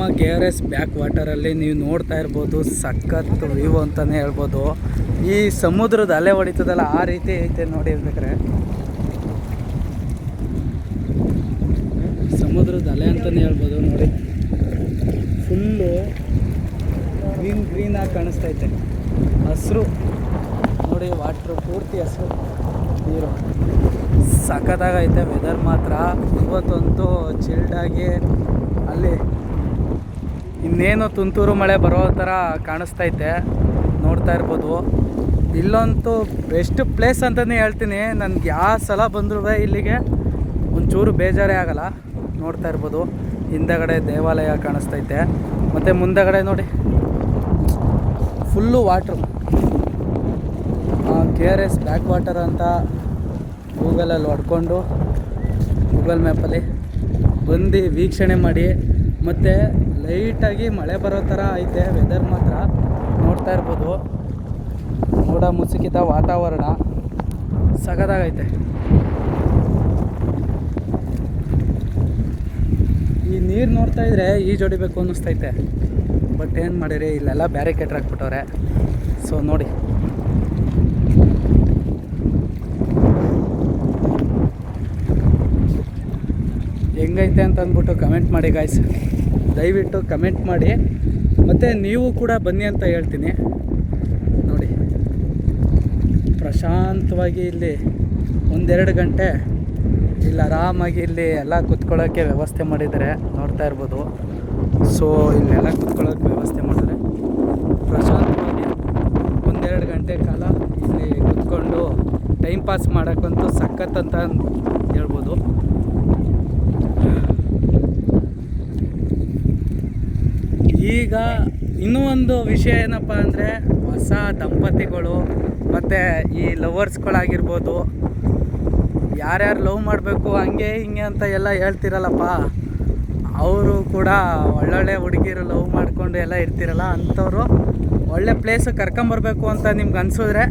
ನಮ್ಮ K R S back ವಾಟರಲ್ಲಿ ನೀವು ನೋಡ್ತಾ ಇರ್ಬೋದು, ಸಖತ್ ವ್ಯೂ ಅಂತಲೇ ಹೇಳ್ಬೋದು. ಈ ಸಮುದ್ರದ ಅಲೆ ಹೊಡಿತದಲ್ಲ, ಆ ರೀತಿ ಐತೆ ನೋಡಿ ಬೇಕಾರೆ ಸಮುದ್ರದ ಅಲೆ ಅಂತಲೇ ಹೇಳ್ಬೋದು ನೋಡಿ. ಫುಲ್ಲು ಗ್ರೀನ್ ಗ್ರೀನಾಗಿ ಕಾಣಿಸ್ತೈತೆ ಹಸಿರು. ನೋಡಿ ವಾಟ್ರು ಪೂರ್ತಿ ಹಸಿರು. ನೀರು. ಸಖತ್ತಾಗೈತೆ ವೆದರ್ ಮಾತ್ರ. ಇವತ್ತಂತೂ ಚಿಲ್ಡಾಗಿ ಅಲ್ಲಿ ಇನ್ನೇನು ತುಂತುರು ಮಳೆ ಬರೋ ಥರ ಕಾಣಿಸ್ತೈತೆ, ನೋಡ್ತಾ ಇರ್ಬೋದು. ಇಲ್ಲಂತೂ ಬೆಸ್ಟ್ ಪ್ಲೇಸ್ ಅಂತಲೇ ಹೇಳ್ತೀನಿ. ನನಗೆ ಯಾವ ಸಲ ಬಂದರೂ ಇಲ್ಲಿಗೆ ಒಂಚೂರು ಬೇಜಾರೇ ಆಗಲ್ಲ. ನೋಡ್ತಾ ಇರ್ಬೋದು. ಹಿಂದಗಡೆ ದೇವಾಲಯ ಕಾಣಿಸ್ತೈತೆ. ಮತ್ತು ಮುಂದಗಡೆ ನೋಡಿ. Full water K R S back water ಅಂತ ಗೂಗಲಲ್ಲಿ ಹೊಡ್ಕೊಂಡು ಗೂಗಲ್ ಮ್ಯಾಪಲ್ಲಿ ಬಂದು ವೀಕ್ಷಣೆ ಮಾಡಿ, ಮತ್ತು ಲೈಟಾಗಿ ಮಳೆ ಬರೋ ಥರ ಐತೆ ವೆದರ್ ಮಾತ್ರ ನೋಡ್ತಾ ಇರ್ಬೋದು. ಮೋಡ ಮುಸುಕಿದ ವಾತಾವರಣ ಸಗದಾಗೈತೆ. ಈ ನೀರು ನೋಡ್ತಾ ಇದ್ರೆ ಈಜೊಡಿಬೇಕು ಅನ್ನಿಸ್ತೈತೆ. ಬಟ್ ಏನು ಮಾಡಿರಿ, ಇಲ್ಲೆಲ್ಲ ಬ್ಯಾರಿಕೇಟ್ರ್ ಹಾಕ್ಬಿಟ್ಟವ್ರೆ. ಸೊ ನೋಡಿ. ಹೆಂಗೈತೆ ಅಂತ ಅಂದ್ಬಿಟ್ಟು ಕಮೆಂಟ್ ಮಾಡಿ ಗಾಯ್ಸ್ ದಯವಿಟ್ಟು ಕಮೆಂಟ್ ಮಾಡಿ. ಮತ್ತು ನೀವು ಕೂಡ ಬನ್ನಿ ಅಂತ ಹೇಳ್ತೀನಿ. ನೋಡಿ. ಪ್ರಶಾಂತವಾಗಿ ಇಲ್ಲಿ ಒಂದೆರಡು ಗಂಟೆ ಇಲ್ಲಿ ಆರಾಮಾಗಿ ಇಲ್ಲಿ ಎಲ್ಲ ಕುತ್ಕೊಳ್ಳೋಕ್ಕೆ ವ್ಯವಸ್ಥೆ ಮಾಡಿದ್ದಾರೆ. ನೋಡ್ತಾ ಇರ್ಬೋದು. ಸೊ ಇಲ್ಲೆಲ್ಲ ಕುತ್ಕೊಳ್ಳೋಕ್ಕೆ ವ್ಯವಸ್ಥೆ ಮಾಡಿದರೆ ಪ್ರಶಾಂತವಾಗಿ ಒಂದೆರಡು ಗಂಟೆ ಕಾಲ ಇಲ್ಲಿ ಕುತ್ಕೊಂಡು ಟೈಮ್ ಪಾಸ್ ಮಾಡೋಕ್ಕಂತೂ ಸಖತ್ ಅಂತ ಹೇಳ್ಬೋದು. ಈಗ ಇನ್ನೂ ಒಂದು ವಿಷಯ ಏನಪ್ಪ ಅಂದರೆ ಹೊಸ ದಂಪತಿಗಳು ಮತ್ತು ಈ ಲವರ್ಸ್ಗಳಾಗಿರ್ಬೋದು. ಯಾರ್ಯಾರು ಲವ್ ಮಾಡಬೇಕು, ಹಂಗೆ ಹಿಂಗೆ ಅಂತ ಎಲ್ಲ ಹೇಳ್ತಿರಲ್ಲಪ್ಪ. ಅವರು ಕೂಡ ಒಳ್ಳೊಳ್ಳೆ ಹುಡುಗಿರು ಲವ್ ಮಾಡಿಕೊಂಡು ಎಲ್ಲ ಇರ್ತಿರಲ್ಲ, ಅಂಥವ್ರು ಒಳ್ಳೆ ಪ್ಲೇಸ್ ಕರ್ಕೊಂಬರ್ಬೇಕು ಅಂತ ನಿಮ್ಗೆ ಅನಿಸಿದ್ರೆ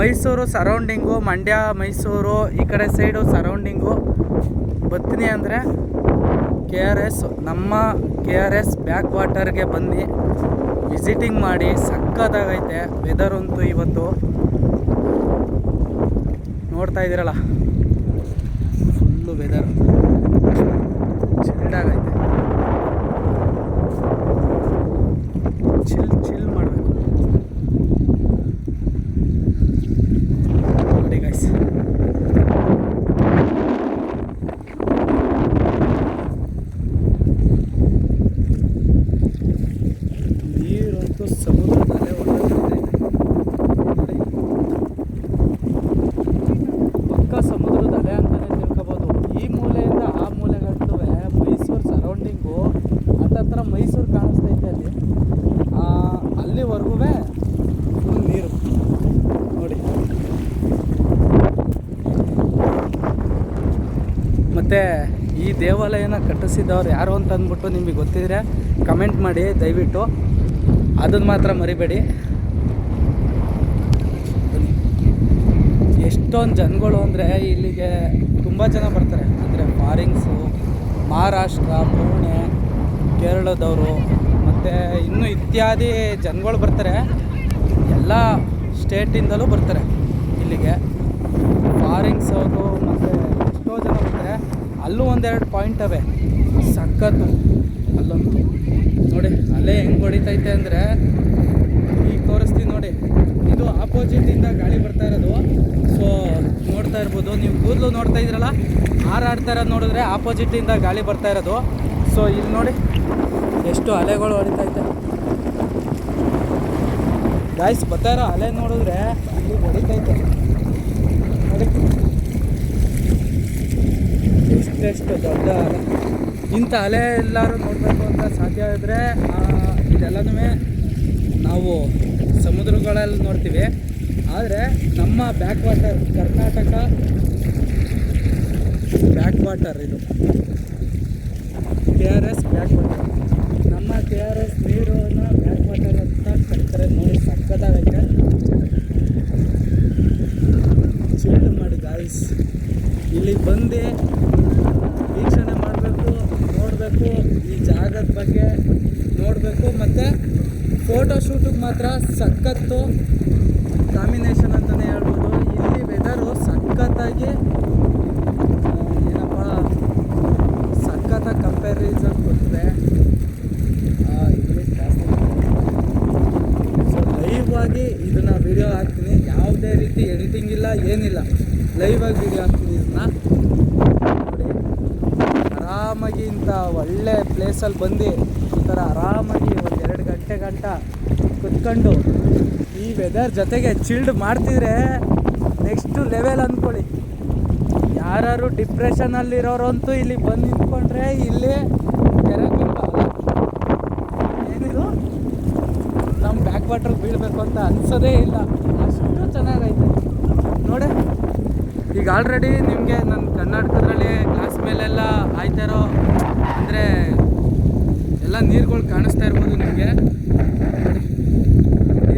ಮೈಸೂರು ಸರೌಂಡಿಂಗು ಮಂಡ್ಯ, ಮೈಸೂರು, ಈ ಕಡೆ ಸೈಡು ಸರೌಂಡಿಂಗು ಬರ್ತೀನಿ ಅಂದರೆ ಕೆ ಆರ್ ಎಸ್ ನಮ್ಮ ಕೆ ಆರ್ ಎಸ್ ಬ್ಯಾಕ್ ವಾಟರ್ಗೆ ಬನ್ನಿ. ವಿಸಿಟಿಂಗ್ ಮಾಡಿ, ಸಕ್ಕತ್ತಾಗೈತೆ ವೆದರ್ ಅಂತೂ ಇವತ್ತು. ನೋಡ್ತಾ ಇದ್ದೀರಲ್ಲ? ಫುಲ್ಲು ವೆದರ್ ಚಿಲ್ಡಾಗೈತೆ ಚಿಲ್ ಚಿಲ್ ಮಾಡಬೇಕು ನೋಡಿ ಗೈಸ್ ನೀರಂತೂ ಸಮುದ್ರದ ಅಲೆ ಹೊರಡ್ತೈತೆ ನೋಡಿ ಪಕ್ಕ ಸಮುದ್ರದ ಅಲೆ ಅಂತಲೇ ತಿಳ್ಕೊಬೋದು ಈ ಮೂಲೆಯಿಂದ ಆ ಮೂಲೆಗಂತೂ ಮೈಸೂರು ಸರೌಂಡಿಂಗು ಹತ್ತತ್ರ ಮೈಸೂರು ಕಾಣಿಸ್ತೈತೆ ಅಲ್ಲಿ ಆ, ಅಲ್ಲಿವರೆಗೂ ಫುಲ್ ನೀರು ನೋಡಿ ಮತ್ತು ಈ ದೇವಾಲಯನ ಕಟ್ಟಿಸಿದವ್ರು ಯಾರು ಅಂತ ಅಂದ್ಬಿಟ್ಟು ನಿಮಗೆ ಗೊತ್ತಿದ್ರೆ ಕಮೆಂಟ್ ಮಾಡಿ, ದಯವಿಟ್ಟು. ಅದನ್ನು ಮಾತ್ರ ಮರಿಬೇಡಿ. ಎಷ್ಟೊಂದು ಜನಗಳು ಅಂದರೆ ಇಲ್ಲಿಗೆ ತುಂಬ ಜನ ಬರ್ತಾರೆ. ಅಂದರೆ ಫಾರಿನ್ಸು ಮಹಾರಾಷ್ಟ್ರ, ಪುಣೆ, ಕೇರಳದವರು, ಮತ್ತು ಇನ್ನೂ ಇತ್ಯಾದಿ ಜನಗಳು ಬರ್ತಾರೆ. ಎಲ್ಲ ಸ್ಟೇಟಿಂದಲೂ ಬರ್ತಾರೆ ಇಲ್ಲಿಗೆ. ಫಾರಿನ್ಸ್ ಅವರು ಮತ್ತು ಅಲ್ಲೂ ಒಂದೆರಡು ಪಾಯಿಂಟ್ ಅವೆ. ಸಖತ್ತು. ಅಲ್ಲೊಂದು. ನೋಡಿ ಅಲೆ ಹೆಂಗೆ ಹೊಡಿತೈತೆ ಅಂದರೆ ಈಗ ತೋರಿಸ್ತೀನಿ ನೋಡಿ. ಇದು ಆಪೋಸಿಟಿಂದ ಗಾಳಿ ಬರ್ತಾ ಇರೋದು. ಸೊ ನೋಡ್ತಾ ಇರ್ಬೋದು. ನೀವು ಕೂದಲು ನೋಡ್ತಾ ಇದ್ರಲ್ಲ ಹಾರಾಡ್ತಾ ಇರೋದು ನೋಡಿದ್ರೆ ಆಪೋಸಿಟಿಂದ ಗಾಳಿ ಬರ್ತಾ ಇರೋದು. ಸೊ ಇಲ್ಲಿ ನೋಡಿ. ಎಷ್ಟು ಅಲೆಗಳು ಹೊಡಿತೈತೆ. ಗಾಯ್ಸ್ ಬರ್ತಾ ಇರೋ ಅಲೆ ನೋಡಿದ್ರೆ ಇಲ್ಲಿ ಹೊಡಿತೈತೆ. ನೋಡಿ. ಎಷ್ಟೆಷ್ಟು ದೊಡ್ಡ ಅಲೆ ಇಂಥ ಅಲೆ ಎಲ್ಲರೂ ನೋಡಬೇಕು ಅಂತ ಸಾಧ್ಯ ಇದ್ದರೆ ಇದೆಲ್ಲನೂ ನಾವು ಸಮುದ್ರಗಳಲ್ಲಿ ನೋಡ್ತೀವಿ. ಆದರೆ ನಮ್ಮ back water Karnataka back water ಇದು. K R S back water ನಮ್ಮ ಕೆ ಆರ್ ಎಸ್ ನೀರನ್ನು ಬ್ಯಾಕ್ ವಾಟರ್ ಅಂತ ಕರೀತಾರೆ ನೋಡಿ ಸಕ್ಕತ್ತಾಗೈತೆ ಚಿಲ್ಡ್ ಮಾಡಿ ಗಾಯ್ಸ್ ಇಲ್ಲಿಗೆ ಬಂದು ವೀಕ್ಷಣೆ ಮಾಡಬೇಕು ನೋಡಬೇಕು ಈ ಜಾಗದ ಬಗ್ಗೆ ಬಗ್ಗೆ ನೋಡಬೇಕು ಮತ್ತು ಫೋಟೋ ಶೂಟಿಗೆ ಮಾತ್ರ ಸಖತ್ತು ಕಾಂಬಿನೇಷನ್ ಅಂತಲೇ ಹೇಳ್ಬೋದು. ಇಲ್ಲಿ ವೆದರು ಸಖತ್ತಾಗಿ ಏನಪ್ಪ ಸಖತ್ತಾಗಿ ಕಂಪ್ಯಾರಿಸನ್ ಕೊಟ್ಟಿದೆ. ಸೊ ಲೈವ್ ಆಗಿ ಇದನ್ನ ವಿಡಿಯೋ ಹಾಕ್ತೀನಿ. ಯಾವುದೇ ರೀತಿ ಎಡಿಟಿಂಗ್ ಇಲ್ಲ, ಏನಿಲ್ಲ. ಲೈವ್ ಆಗಿ ವಿಡಿಯೋ ಹಾಕ್ತೀನಿ ಇದನ್ನ. ಆರಾಮಾಗಿ ಇಂಥ ಒಳ್ಳೆ ಪ್ಲೇಸಲ್ಲಿ ಬಂದು ಒಂಥರ ಥರ ಆರಾಮಾಗಿ ಒಂದು ಎರಡು ಗಂಟೆ ಗಂಟ ಕುತ್ಕೊಂಡು ಈ ವೆದರ್ ಜೊತೆಗೆ ಚಿಲ್ಡ್ ಮಾಡ್ತಿದ್ರೆ ನೆಕ್ಸ್ಟ್ ಲೆವೆಲ್ ಅಂದ್ಕೊಳ್ಳಿ ಯಾರು ಡಿಪ್ರೆಷನಲ್ಲಿರೋರಂತೂ ಇಲ್ಲಿ ಬಂದು ನಿಂತ್ಕೊಂಡ್ರೆ ಇಲ್ಲಿ ಕೆರೆಗಿಂತ ಏನಿದು? ನಮ್ಮ ಬ್ಯಾಕ್ ವಾಟರ್ ಬೀಳಬೇಕು ಅಂತ ಅನ್ಸೋದೇ ಇಲ್ಲ. ಅಷ್ಟು ಚೆನ್ನಾಗೈತೆ. ನೋಡಿ. ಈಗ ಆಲ್ರೆಡಿ ನಿಮಗೆ ನನ್ನ ಕರ್ನಾಟಕದಲ್ಲಿ ಗ್ಲಾಸ್ ಮೇಲೆಲ್ಲ ಆಯ್ತಾ ಇರೋ ಅಂದರೆ ಎಲ್ಲ ನೀರುಗಳು ಕಾಣಿಸ್ತಾ ಇರ್ಬೋದು ನಿಮಗೆ.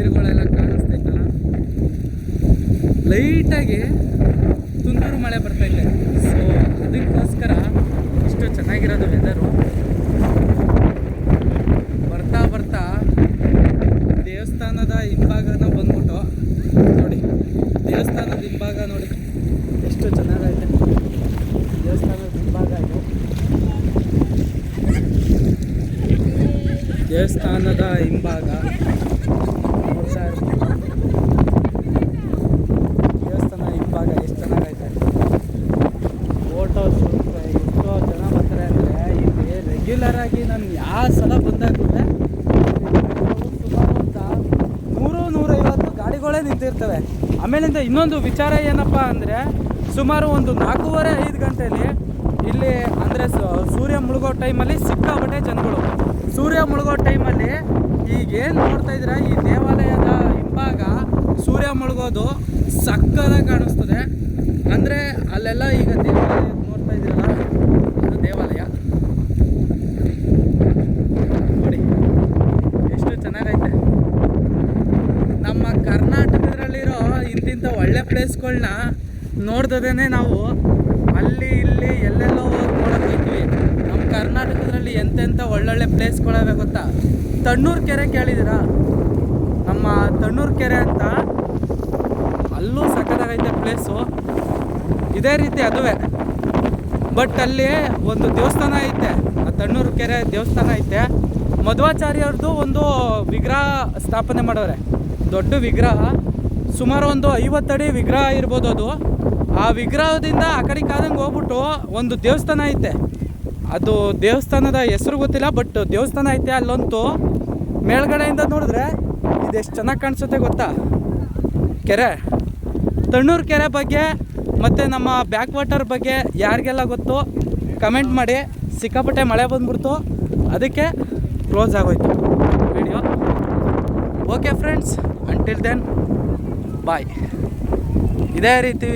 ನೀರುಗಳೆಲ್ಲ ಕಾಣಿಸ್ತೈತಲ್ಲ ಲೈಟಾಗಿ ತುಂತುರು ಮಳೆ ಬರ್ತೈತೆ ಸೊ ಅದಕ್ಕೋಸ್ಕರ ಇಷ್ಟು ಚೆನ್ನಾಗಿರೋದು ವೆದರು ಬರ್ತಾ ಬರ್ತಾ ದೇವಸ್ಥಾನದ ಹಿಂಭಾಗನ ಬಂದ್ಬಿಟ್ಟು ನೋಡಿ, ದೇವಸ್ಥಾನದ ಹಿಂಭಾಗ ನೋಡಿ. ಎಷ್ಟು ಚೆನ್ನಾಗೈತೆ. ದೇವಸ್ಥಾನದ ಹಿಂಭಾಗ ಇದೆ. ದೇವಸ್ಥಾನದ ಹಿಂಭಾಗ ನೋಡ್ತಾ ಇರ್ತೀವಿ. ದೇವಸ್ಥಾನ ಹಿಂಭಾಗ ಎಷ್ಟು ಚೆನ್ನಾಗೈತೆ ಫೋಟೋ ಎಷ್ಟೋ ಜನ ಬರ್ತಾರೆ ಅಂದರೆ ಇಲ್ಲಿ ಆಗಿ ನಾನು ಯಾವ ಸಲ ಬಂದಾಗುತ್ತೆ ಸುಮಾರು ನೂರು ನೂರೈವತ್ತು ಗಾಡಿಗಳೇ ನಿಂತಿರ್ತವೆ. ಆಮೇಲಿಂದ ಇನ್ನೊಂದು ವಿಚಾರ ಏನಪ್ಪ ಅಂದರೆ ಸುಮಾರು ಒಂದು ನಾಲ್ಕೂವರೆ ಐದು ಗಂಟೆಯಲ್ಲಿ ಇಲ್ಲಿ ಅಂದರೆ ಸೂರ್ಯ ಮುಳುಗೋ ಟೈಮಲ್ಲಿ ಸಿಕ್ಕಾಪಟ್ಟೆ ಜನಗಳು. ಸೂರ್ಯ ಮುಳುಗೋ ಟೈಮಲ್ಲಿ ಈಗ ಏನು ನೋಡ್ತಾ ಇದ್ದೀರಾ, ಈ ದೇವಾಲಯದ ಹಿಂಭಾಗ ಸೂರ್ಯ ಮುಳುಗೋದು ಸಕ್ಕದಾಗಿ ಕಾಣಿಸ್ತದೆ. ಅಂದರೆ ಅಲ್ಲೆಲ್ಲ ಈಗ ದೇವಾಲಯ ನೋಡ್ತಾ ಇದ್ದೀರಲ್ಲ ಅದು ದೇವಾಲಯ ನೋಡಿ ಎಷ್ಟು ಚೆನ್ನಾಗೈತೆ ನಮ್ಮ ಕರ್ನಾಟಕದಲ್ಲಿರೋ ಇಂತಿಂಥ ಒಳ್ಳೆ ಪ್ಲೇಸ್ಗಳನ್ನ ನೋಡ್ದೇ ನಾವು ಅಲ್ಲಿ, ಇಲ್ಲಿ, ಎಲ್ಲೆಲ್ಲೋ ಹೋಗಿ ನೋಡಕ್ ಹೋಗ್ತೀವಿ. ನಮ್ಮ ಕರ್ನಾಟಕದಲ್ಲಿ ಎಂತೆಂಥ ಒಳ್ಳೊಳ್ಳೆ ಪ್ಲೇಸ್ಗಳವೆ ಗೊತ್ತಾ? ತಣ್ಣೂರು ಕೆರೆ ಕೇಳಿದ್ದೀರಾ? ನಮ್ಮ ತಣ್ಣೂರು ಕೆರೆ ಅಂತ ಅಲ್ಲೂ ಸಖತ್ತಾಗೈತೆ ಪ್ಲೇಸು ಇದೇ ರೀತಿ ಅದುವೇ. ಬಟ್ ಅಲ್ಲಿ ಒಂದು ದೇವಸ್ಥಾನ ಐತೆ. ಆ ತಣ್ಣೂರು ಕೆರೆ ದೇವಸ್ಥಾನ ಐತೆ. ಮಧ್ವಾಚಾರ್ಯವ್ರದ್ದು ಒಂದು ವಿಗ್ರಹ ಸ್ಥಾಪನೆ ಮಾಡವ್ರೆ ದೊಡ್ಡ ವಿಗ್ರಹ. ಸುಮಾರು ಒಂದು ಐವತ್ತಡಿ ವಿಗ್ರಹ ಇರ್ಬೋದು ಅದು. ಆ ವಿಗ್ರಹದಿಂದ ಆ ಕಡೆ ಕಾದಂಗೆ ಹೋಗ್ಬಿಟ್ಟು ಒಂದು ದೇವಸ್ಥಾನ ಐತೆ. ಅದು ದೇವಸ್ಥಾನದ ಹೆಸರು ಗೊತ್ತಿಲ್ಲ, ಬಟ್ ದೇವಸ್ಥಾನ ಐತೆ ಅಲ್ಲಂತೂ ಮೇಲ್ಗಡೆಯಿಂದ ನೋಡಿದ್ರೆ ಇದೆಷ್ಟು ಚೆನ್ನಾಗಿ ಕಾಣಿಸುತ್ತೆ ಗೊತ್ತಾ? ಕೆರೆ. ತಣ್ಣೂರು ಕೆರೆ ಬಗ್ಗೆ ಮತ್ತು ನಮ್ಮ ಬ್ಯಾಕ್ ವಾಟರ್ ಬಗ್ಗೆ ಯಾರಿಗೆಲ್ಲ ಗೊತ್ತು ಕಮೆಂಟ್ ಮಾಡಿ. ಸಿಕ್ಕಾಪಟ್ಟೆ ಮಳೆ ಬಂದ್ಬಿಡ್ತು. ಅದಕ್ಕೆ ಕ್ಲೋಸ್ ಆಗೋಯ್ತು. Video. Okay friends until then bye. ಇದೇ ರೀತಿ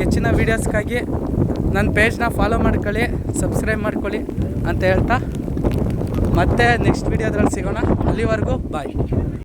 ಹೆಚ್ಚಿನ ವೀಡಿಯೋಸ್ಗಾಗಿ ನನ್ನ ಪೇಜ್ನ ಫಾಲೋ ಮಾಡ್ಕೊಳ್ಳಿ ಸಬ್ಸ್ಕ್ರೈಬ್ ಮಾಡ್ಕೊಳ್ಳಿ ಅಂತ ಹೇಳ್ತಾ, ಮತ್ತೆ ನೆಕ್ಸ್ಟ್ ವೀಡಿಯೋದ್ರಲ್ಲಿ ಸಿಗೋಣ. ಅಲ್ಲಿವರೆಗೂ ಬಾಯ್.